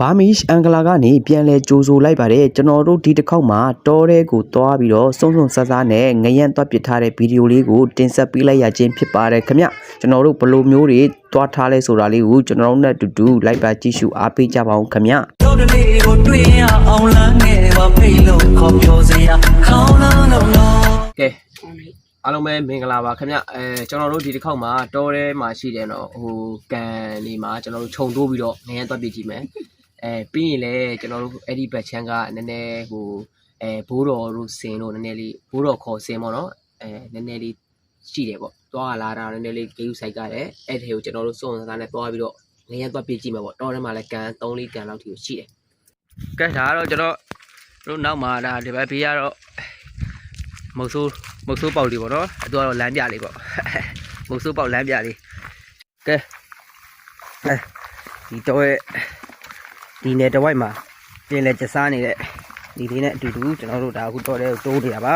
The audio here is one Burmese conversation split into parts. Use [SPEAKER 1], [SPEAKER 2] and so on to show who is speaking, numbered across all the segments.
[SPEAKER 1] ဘာမီရှ်အန်ဂလာကနေပြန်လဲကြိုးဆိုလိုက်ပါတယ်ကျွန်တော်တို့ဒီတစ်ခေါက်မှာတောထဲကိုသွားပြီးတော့စုံစုံဆဆနဲ့ငရမ်းသွားပစ်ထားတဲ့ဗီဒီယိုလေးကိုတင်ဆက်ပေးလိုက်ရခြင်းဖြစ်ပါတယ်ခင်ဗျကျွန်တော်တို့ဘယ်လိုမျိုးတွေသွားထားလဲဆိုတာလေးကိုကျွန်တော်တို့နဲ့အတူတူလိုက်ပါကြည့်ရှုအားပေးကြပါအောင်ခင်ဗျ
[SPEAKER 2] တို့တလေးကိုတွေ့ရအောင်လမ်းငယ်ပါဖိတ်လို့ခေါ်ပြောစရာခေါင်းလုံးလုံးလုံး
[SPEAKER 3] ကဲအားလုံးပဲမင်္ဂလာပါခင်ဗျအဲကျွန်တော်တို့ဒီတစ်ခေါက်မှာတောထဲမှာရှိတယ်နော်ဟိုကန်နေမှာကျွန်တော်တို့ခြုံတိုးပြီးတော့ငရမ်းသွားပြစ်ကြည့်မယ် အဲပြီးရင်လည်းကျွန်တော်တို့အဲ့ဒီဘက်ချမ်းကနည်းနည်းဟိုအဲဘိုးတော်တို့စင်တို့နည်းနည်းလေးဘိုးတော်ခေါ်စင်ပေါ့နော်အဲနည်းနည်းလေးရှိတယ်ပေါ့သွားလာတာနည်းနည်းလေးဂေးယူဆိုင်ကတယ်အဲ့ဒီကိုကျွန်တော်တို့စုံစမ်းနဲ့သွားပြီးတော့ငရမ်းသွားပြစ်ကြည့်မယ်ပေါ့တောထဲမှာလည်းကန်3 4ကန်လောက်ထိကိုရှိတယ်ကဲဒါကတော့ကျွန်တော်တို့နောက်မှာဒါဒီဘက်ဘေးကတော့မုတ်ဆိုးမုတ်ဆိုးပေါက်လေးပေါ့နော်အတူကတော့လမ်းပြလေးပေါ့မုတ်ဆိုးပေါက်လမ်းပြလေးကဲအဲဒီတော့ရဲ့ ဒီနယ်တစ်ဝိုက်မှာပြင်လဲကျစားနေတဲ့ဒီလေးနဲ့အတူတူကျွန်တော်တို့ဒါအခုတော့တဲ့တိုးနေတာပါ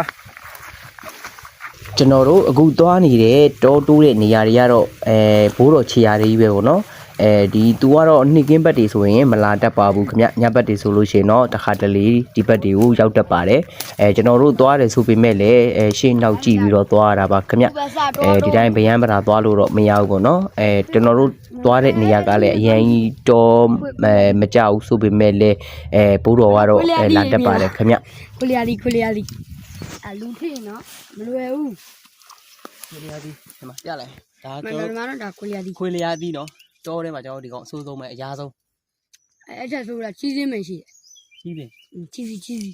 [SPEAKER 1] ကျွန်တော်တို့အခုသွားနေတဲ့တောတိုးတဲ့နေရာတွေကတော့အဲဘိုးတော်ခြေရာတွေကြီးပဲပေါ့နော် အဲဒီသူကတော့နှစ်ကင်းဘက်တွေဆိုရင်မလာတတ်ပါဘူးခင်ဗျညဘက်တွေဆိုလို့ရှိရင်တော့တစ်ခါတလေဒီဘက်တွေကိုရောက်တတ်ပါတယ်အဲကျွန်တော်တို့သွားတယ်ဆိုပေမဲ့လည်းအဲရှေ့နောက်ကြည့်ပြီးတော့သွားရတာပါခင်ဗျအဲဒီတိုင်းဗယန်းပရာသွားလို့တော့မရဘူးပေါ့နော်အဲကျွန်တော်တို့သွားတဲ့နေရာကလည်းအရင်ကြီးတော့အဲမကြဘူးဆိုပေမဲ့လည်းအဲဘိုးတော်ကတော့အဲလာတတ်ပါတယ်ခင်ဗျ
[SPEAKER 4] ခွလျာလီခွလျာလီအလူထိနော်မလွယ်ဘူး
[SPEAKER 3] ခွေလျာသီးဒီမှာပြလိုက်ဒါ
[SPEAKER 4] မ
[SPEAKER 3] ကျွန်
[SPEAKER 4] တော်
[SPEAKER 3] တော်
[SPEAKER 4] တော်တော့ခွလျာလီ
[SPEAKER 3] ခွေလျာသီးနော် တောထဲမှာကျွန်တော်ဒီကောင်အဆိုးဆုံးပဲအရားဆုံး
[SPEAKER 4] အဲ့ချက်ဆိုတာချီးစင်းမရှိ
[SPEAKER 3] ကြီးပင်
[SPEAKER 4] တယ်ချီးစီချီးစီ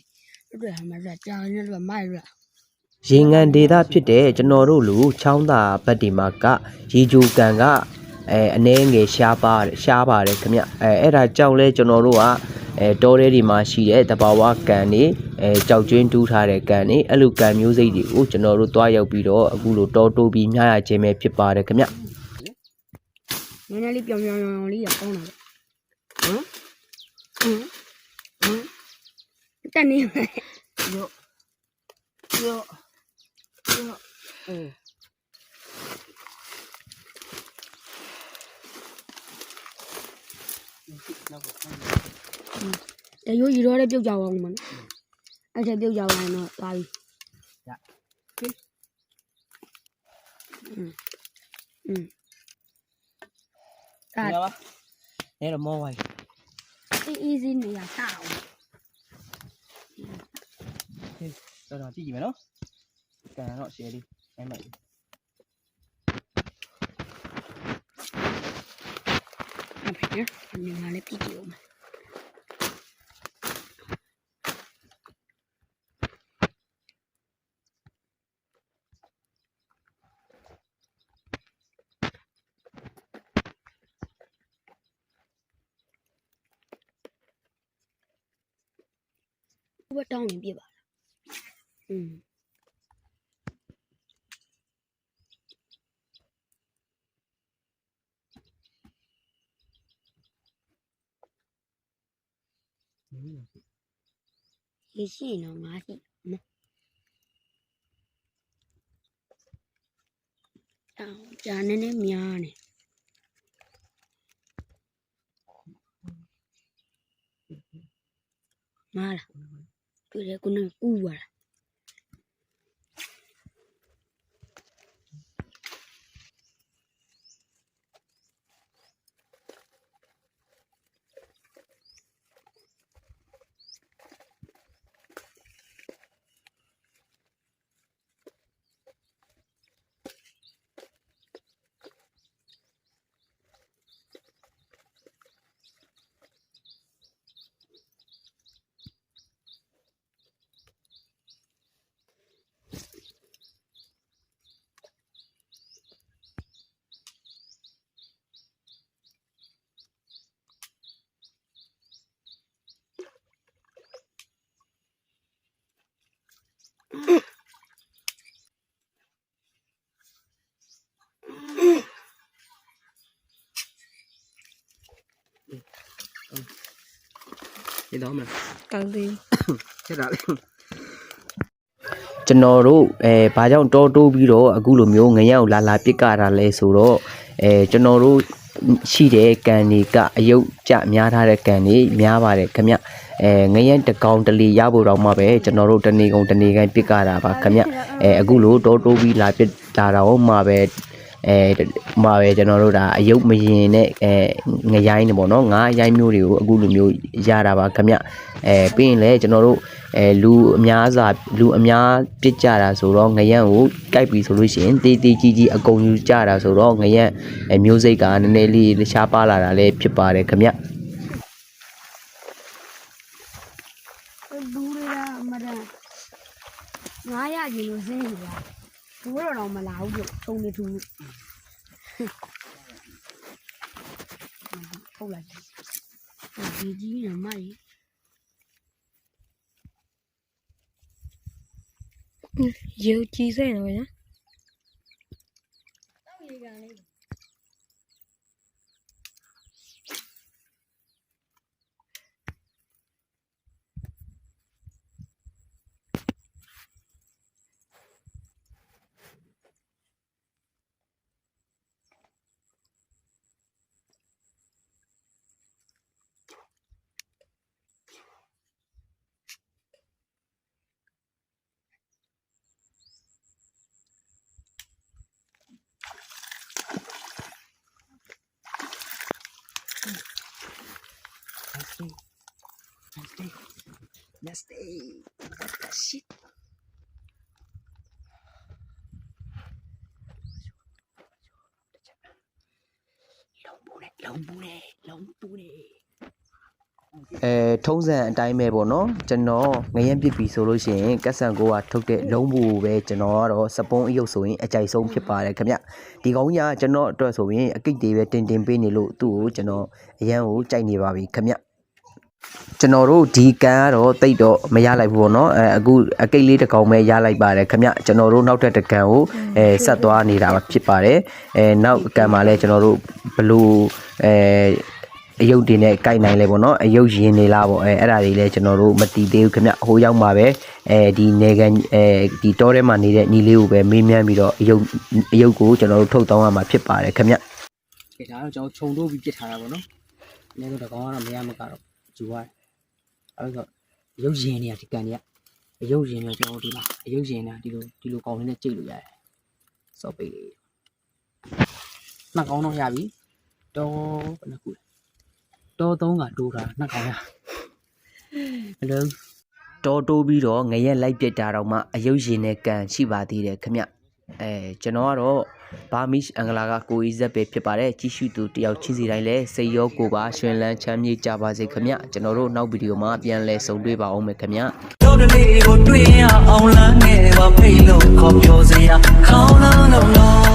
[SPEAKER 4] တို့ကမှလည်းကြာနေတော့မိုက်ရ
[SPEAKER 1] ရေငန်ဒေတာဖြစ်တဲ့ကျွန်တော်တို့လူချောင်းသာဘက်ဒီမှာကရေဂျူကန်ကအဲအနှဲငယ်ရှားပါတယ်ရှားပါတယ်ခင်ဗျအဲအဲ့ဒါကြောင့်လဲကျွန်တော်တို့ကအဲတောထဲဒီမှာရှိတဲ့တဘာဝကန်နေအဲကြောက်ကျွင်းတူးထားတဲ့ကန်နေအဲ့လိုကန်မျိုးစိတ်တွေကိုကျွန်တော်တို့တွားရောက်ပြီးတော့အခုလိုတောတိုးပြီးညရခြင်းပဲဖြစ်ပါတယ်ခင်ဗျ
[SPEAKER 4] နည်းနည်းလေးပြောင်ပြောင်ပြောင်လေးရကောင်းတာဟမ်ဟမ်ဟမ်တက်နေမယ်
[SPEAKER 3] ရောရောရောအေးနောက်ပါ
[SPEAKER 4] တရိုးရီတော့လည်းပြုတ်ကြအောင်မနော်အဲ့ချက်ပြုတ်ကြအောင်တော့ပါပြီอืมอืม
[SPEAKER 3] ဒါ
[SPEAKER 4] အဲ့
[SPEAKER 3] ပါအဲ့တော့မောဝိုင်း
[SPEAKER 4] အေးအေးစင်းနေရတာအောင်
[SPEAKER 3] တော်တော်ကြည့်ကြည့်မယ်နော်ကန်တော့ share လေးအဲ့မဲ့
[SPEAKER 4] အဖေနော်ဒီမှာလည်းပြည့်ကြည့်အောင်ဘတ်တောင်းနေပြပါလားอืมရေရှိရင်တော့ငါးရှိနော်အော်ဂျာနည်းနည်းများနေမာလာ တွေ့တ ယ်ကုနကူပါလား
[SPEAKER 3] ဒီတော့မလား
[SPEAKER 4] ကောင်းသေး
[SPEAKER 3] ချက်တာလေ
[SPEAKER 1] ကျွန်တော်တို့အဲဘာကြောင့်တောတိုးပြီးတော့အခုလိုမျိုးငရံကိုလာလာပစ်ကြတာလဲဆိုတော့အဲကျွန်တော်တို့ရှိတဲ့ကန်တွေကအယုတ်ကြများထားတဲ့ကန်တွေများပါတယ်ခင်ဗျအဲငရင်တကောင်တလီရဖို့တော့မှပဲကျွန်တော်တို့တနေကုန်တနေကန်ပြစ်ကြတာပါခင်ဗျအဲအခုလိုတောတိုးပြီးလာပြစ်တာတော့မှပဲ အဲမှပဲကျွန်တော်တို့ဒါအယုတ်မရင်နဲ့အဲငရိုင်းနေပေါ့နော်ငါးရိုင်းမျိုးတွေကိုအခုလိုမျိုးရတာပါခင်ဗျအဲပြီးရင်လည်းကျွန်တော်တို့အဲလူအများစာလူအများပြစ်ကြတာဆိုတော့ငရံကိုကြိုက်ပြီဆိုလို့ရှိရင်တေးတေးကြီးကြီးအကုန်ယူကြတာဆိုတော့ငရံအဲမျိုးစိတ်ကနည်းနည်းလေးရှားပါလာတာလည်းဖြစ်ပါတယ်ခင်ဗျ
[SPEAKER 4] ဘူးရတာမရငါရကြီးလို့စင်းနေတာ ဘူးတော့တော့မလာဘူးလို့သုံးနေသူဟုတ်လားဒီကြီးရမို က်
[SPEAKER 5] ရုပ်ကြီးစိတ်နော်ဗျာ
[SPEAKER 1] အဲထုံးစံအတိုင်းပဲပေါ့နော်ကျွန်တော်ငရင်ပြစ်ပြီဆိုလို့ရှိရင်ကက်ဆန်ကိုကထုတ်တဲ့လုံးဘူးကိုပဲကျွန်တော်ကတော့စပုံးအယုတ်ဆိုရင်အကြိုက်ဆုံးဖြစ်ပါတယ်ခင်ဗျဒီကောင်ကြီးကကျွန်တော်အတွက်ဆိုရင်အကိတ်တွေပဲတင်တင်ပေးနေလို့သူ့ကိုကျွန်တော်အရန်ကိုကြိုက်နေပါပြီခင်ဗျ ကျွန်တော်တို့ဒီကန်ကတော့တိတ်တော့မရလိုက်ဘူးပေါ့နော်အဲအခုအကိတ်လေးတစ်ကောင်ပဲရလိုက်ပါတယ်ခင်ဗျကျွန်တော်တို့နောက်ထပ်တစ်ကန်ကိုအဲဆက်သွားနေတာဖြစ်ပါတယ်အဲနောက်ကန်မှာလဲကျွန်တော်တို့ဘလို့အဲအယုတ်တွေနဲ့ကြိုက်နိုင်လဲပေါ့နော်အယုတ်ရင်နေလားပေါ့အဲအဲ့ဒါတွေလည်းကျွန်တော်တို့မတီးသေးဘူးခင်ဗျဟိုရောက်မှာပဲအဲဒီနေကန်အဲဒီတောထဲမှာနေတဲ့ညီလေးကိုပဲမေးမြန်းပြီးတော့အယုတ်အယုတ်ကိုကျွန်တော်တို့ထုတ်တောင်းရမှာဖြစ်ပါတယ်ခင်ဗျ
[SPEAKER 3] ကဲဒါတော့ကျွန်တော်ခြုံတိုးပြီးပြစ်ထားတာပေါ့နော်အနည်းဆုံးတစ်ကောင်ကတော့မရမကတော့ ဂျူရတယ်အဲ့တော့ရုပ်ရင်တွေကဒီကန်တွေကအရုပ်ရင်တွေကျွန်တော်တို့ဒီမှာအရုပ်ရင်တွေကဒီလိုဒီလိုကောင်လေးနဲ့ကြိတ်လို့ရတယ်စော့ပိတ်လေးနှစ်ကောင်တော့ရပြီတော့ဘယ်နှခုလဲတော့သုံးကတိုးတာနှစ်ကောင်ရဘယ်လို
[SPEAKER 1] တောတိုးပြီးတော့ငရက်လိုက်ပြစ်တာတော့မှအယုတ်ရင်နဲ့ကန်ရှိပါသေးတယ်ခင်ဗျ အဲကျွန်တော်ကတော့ဘာမစ်အင်္ဂလာကကိုအီဇက်ပဲဖြစ်ပါတယ်ကြီးစုသူတယောက်ချင်းစီတိုင်းလဲစိတ်ရောကိုယ်ပါရှင်လန်းချမ်းမြေ့ကြပါစေခင်ဗျကျွန်တော်တို့နောက်ဗီဒီယိုမှာပြန်လဲဆုံတွေ့ပါအောင်မယ်ခင်ဗျ
[SPEAKER 2] တို့တလေးကိုတွေ့ရအောင်လမ်းငယ်ပါဖိတ်လို့ခေါ်ပြောစရာခေါင်းလား